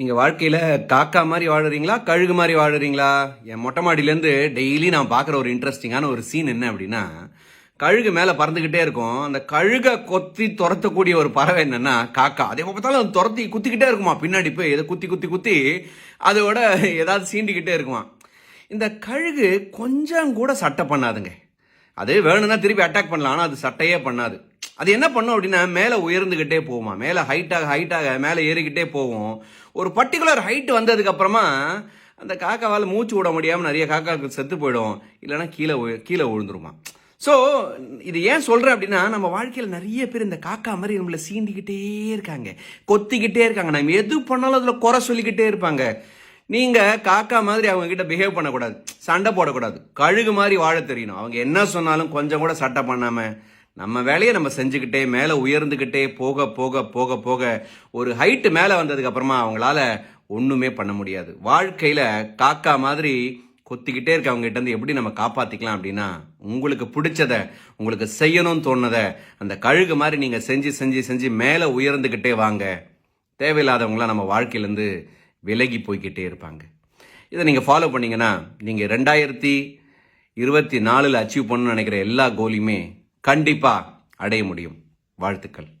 நீங்கள் வாழ்க்கையில் காக்கா மாதிரி வாழுறீங்களா கழுகு மாதிரி வாழுறீங்களா? என் மொட்டை மாடியிலேருந்து டெய்லி நான் பார்க்குற ஒரு இன்ட்ரெஸ்டிங்கான ஒரு சீன் என்ன அப்படின்னா கழுகு மேலே பறந்துக்கிட்டே இருக்கும். அந்த கழுகை கொத்தி துரத்தக்கூடிய ஒரு பறவை என்னென்னா காக்கா. அதே பார்த்தாலும் அது துரத்தி குத்திக்கிட்டே இருக்குமா. பின்னாடி போய் எதை குத்தி குத்தி குத்தி அதோட ஏதாவது சீண்டிக்கிட்டே இருக்குமா. இந்த கழுகு கொஞ்சம் கூட சட்டை பண்ணாதுங்க. அது வேணும்னா திருப்பி அட்டாக் பண்ணலாம் ஆனால் அது சட்டையே பண்ணாது. அது என்ன பண்ணும் அப்படின்னா மேலே உயர்ந்துக்கிட்டே போகுமா மேலே ஹைட்டாக ஹைட்டாக மேலே ஏறிக்கிட்டே போகும் ஒரு பர்டிகுலர் ஹைட் வந்ததுக்கப்புறமா அந்த காக்காவால் மூச்சு விட முடியாமல் நிறைய காக்காவுக்கு செத்து போயிடும். இல்லைன்னா கீழே கீழே விழுந்துருமா? ஸோ இது ஏன் சொல்கிறேன் அப்படின்னா நம்ம வாழ்க்கையில் நிறைய பேர் இந்த காக்கா மாதிரி நம்மளை சீண்டிக்கிட்டே இருக்காங்க. கொத்திக்கிட்டே இருக்காங்க. நம்ம எது பண்ணாலும் அதில் குறை சொல்லிக்கிட்டே இருப்பாங்க. நீங்கள் காக்கா மாதிரி அவங்கக்கிட்ட பிஹேவ் பண்ணக்கூடாது. சண்டை போடக்கூடாது. கழுகு மாதிரி வாழ தெரியணும். அவங்க என்ன சொன்னாலும் கொஞ்சம் கூட சட்டை பண்ணாமல் நம்ம வேலையை நம்ம செஞ்சுக்கிட்டே மேலே உயர்ந்துக்கிட்டே போக போக போக போக ஒரு ஹைட்டு மேலே வந்ததுக்கு அப்புறமா அவங்களால ஒன்றுமே பண்ண முடியாது. வாழ்க்கையில் காக்கா மாதிரி கொத்திக்கிட்டே இருக்க அவங்க இருந்து எப்படி நம்ம காப்பாற்றிக்கலாம் அப்படின்னா உங்களுக்கு பிடிச்சதை உங்களுக்கு செய்யணும்னு தோணுனதை அந்த கழுகு மாதிரி நீங்கள் செஞ்சு செஞ்சு செஞ்சு மேலே உயர்ந்துக்கிட்டே வாங்க. தேவையில்லாதவங்களாம் நம்ம வாழ்க்கையிலேருந்து விலகி போய்கிட்டே இருப்பாங்க. இதை நீங்கள் ஃபாலோ பண்ணிங்கன்னா நீங்கள் ரெண்டாயிரத்தி இருபத்தி நாலில் அச்சீவ் பண்ணணும்னு நினைக்கிற எல்லா கோலையுமே கண்டிப்பாக அடைய முடியும். வாழ்த்துக்கள்.